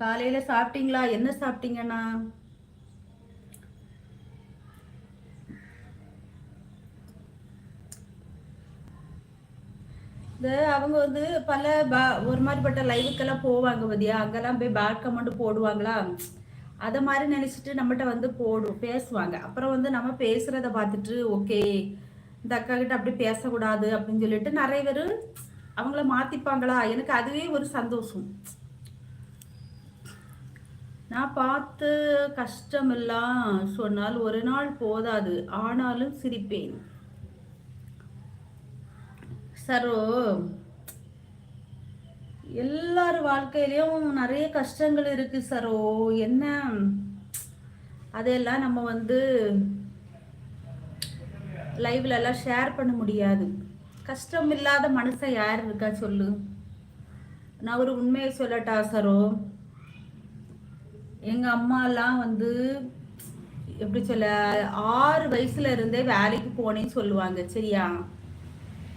காலையில சாப்பிட்டீங்களா? என்ன சாப்பிட்டீங்கண்ணா இந்த அவங்க வந்து பல பா ஒரு மாதிரிப்பட்ட லைவுக்கெல்லாம் போவாங்க பத்தியா? அங்கெல்லாம் போய் பேட் கமெண்ட் போடுவாங்களா? அதை மாதிரி நினச்சிட்டு நம்மகிட்ட வந்து போடும் பேசுவாங்க. அப்புறம் வந்து நம்ம பேசுகிறத பார்த்துட்டு ஓகே இந்த அக்கா கிட்ட அப்படி பேசக்கூடாது அப்படின்னு சொல்லிட்டு நிறைய பேர் அவங்கள மாற்றிப்பாங்களா எனக்கு அதுவே ஒரு சந்தோஷம். நான் பார்த்து கஷ்டமெல்லாம் சொன்னால் ஒரு நாள் போதாது ஆனாலும் சிரிப்பேன். சரோ எல்லார் வாழ்க்கையிலையும் நிறைய கஷ்டங்கள் இருக்கு சரோ. என்ன? அதையெல்லாம் நம்ம வந்து லைவ்ல எல்லாம் ஷேர் பண்ண முடியாது. கஷ்டம் இல்லாத மனுஷன் யார் இருக்கா சொல்லு. நான் ஒரு உண்மையை சொல்லட்டா சரோ? எங்க அம்மாலாம் வந்து எப்படி சொல்ல ஆறு வயசுல இருந்தே வேலைக்கு போனேன்னு சொல்லுவாங்க சரியா?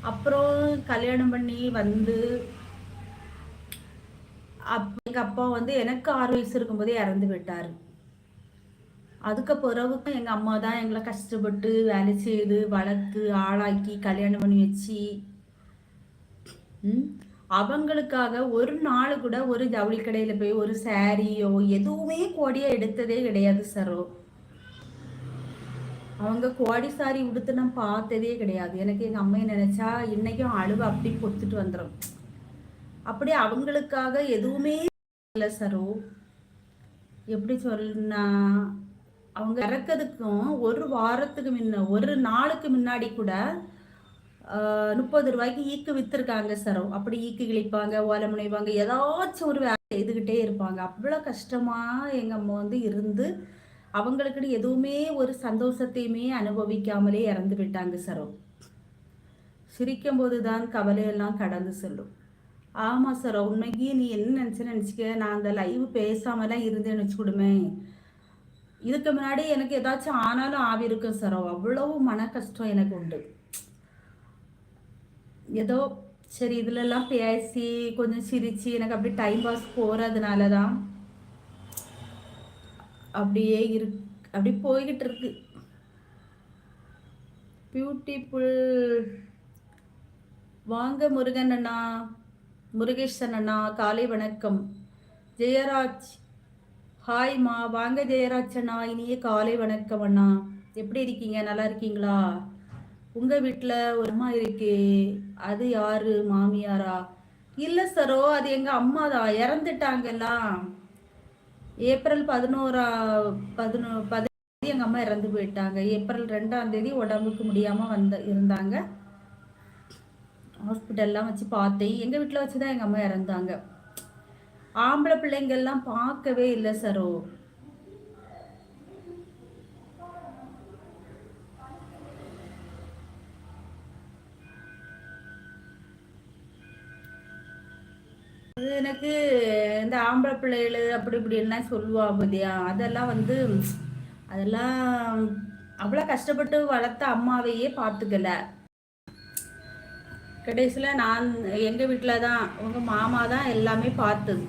அப்புறம் கல்யாணம் பண்ணி வந்து அப் எங்க அப்பா வந்து எனக்கு ஆறு வயசு இருக்கும்போதே இறந்து விட்டார் அதுக்கு பிறகுக்கும் எங்க அம்மா தான் எங்களை கஷ்டப்பட்டு வேலை செய்து வளர்த்து ஆளாக்கி கல்யாணம் பண்ணி வச்சு ம், அவங்களுக்காக ஒரு நாள் கூட ஒரு ஜவுளி கடையில போய் ஒரு சாரியோ எதுவுமே கோடியா எடுத்ததே கிடையாது சரோ. அவங்க கோடி சாரி உடுத்து நான் பார்த்ததே கிடையாது. எனக்கு எங்க அம்மையை நினைச்சா இன்னைக்கும் அழுவ அப்படி கொடுத்துட்டு வந்துடும் அப்படி அவங்களுக்காக எதுவுமே இல்லை சரோ. எப்படி சொன்னா அவங்க இறக்கிறதுக்கும் ஒரு வாரத்துக்கு முன்ன ஒரு நாளுக்கு முன்னாடி கூட முப்பது ரூபாய்க்கு ஈக்கு வித்துருக்காங்க சரம் அப்படி ஈக்கு கிழிப்பாங்க ஓலை முனைவாங்க ஏதாச்சும் ஒரு வேலை செய்துக்கிட்டே இருப்பாங்க. அவ்வளோ கஷ்டமா எங்க அம்மா வந்து இருந்து அவங்களுக்குன்னு எதுவுமே ஒரு சந்தோஷத்தையுமே அனுபவிக்காமலே இறந்து விட்டாங்க சரோ சிரிக்கும் போதுதான் கவலையெல்லாம் கடந்து செல்லும். ஆமா சார் உண்மைக்கு நீ என்ன நினைச்சு நினச்சிக்க? நான் அந்த லைவ் பேசாமலாம் இருந்தேன்னு வச்சுக்கிடுமே. இதுக்கு முன்னாடி எனக்கு ஏதாச்சும் ஆனாலும் ஆவி இருக்கும் சார் அவ்வளவு மன கஷ்டம் எனக்கு உண்டு. ஏதோ சரி இதுலலாம் பேசி கொஞ்சம் சிரித்து எனக்கு அப்படி டைம் பாஸ் போகிறதுனால தான் அப்படியே இரு அப்படி போய்கிட்டு இருக்கு பியூட்டிஃபுல் வாங்க முருகன் அண்ணா முருகேஷன் அண்ணா காலை வணக்கம். ஜெயராஜ். ஹாய்மா வாங்க ஜெயராஜ் அண்ணா இனிய காலை வணக்கம் அண்ணா. எப்படி இருக்கீங்க? நல்லா இருக்கீங்களா? உங்க வீட்டில் ஒரு அம்மா இருக்கே. அது யாரு மாமியாரா? இல்லை சரோ அது எங்க அம்மா தான் இறந்துட்டாங்கல்லாம் ஏப்ரல் பதினோரா பதினோ பதினேழு எங்க அம்மா இறந்து போயிட்டாங்க. ஏப்ரல் ரெண்டாம் தேதி உடம்புக்கு முடியாம வந்த இருந்தாங்க. ஹாஸ்பிட்டல்லாம் வச்சு பார்த்தேன். எங்க வீட்டில் வச்சு தான் எங்க அம்மா இறந்தாங்க. ஆம்பளை பிள்ளைங்க எல்லாம் பார்க்கவே இல்லை சரோ. எனக்கு இந்த ஆம்பளை பிள்ளைகள் அப்படி இப்படின்லாம் சொல்லுவா பத்தியா அதெல்லாம் வந்து அதெல்லாம் அவ்வளோ கஷ்டப்பட்டு வளர்த்த அம்மாவையே பார்த்துக்கல. கடைசியில் நான் எங்கள் வீட்டில் தான் உங்கள் மாமா தான் எல்லாமே பார்த்தது.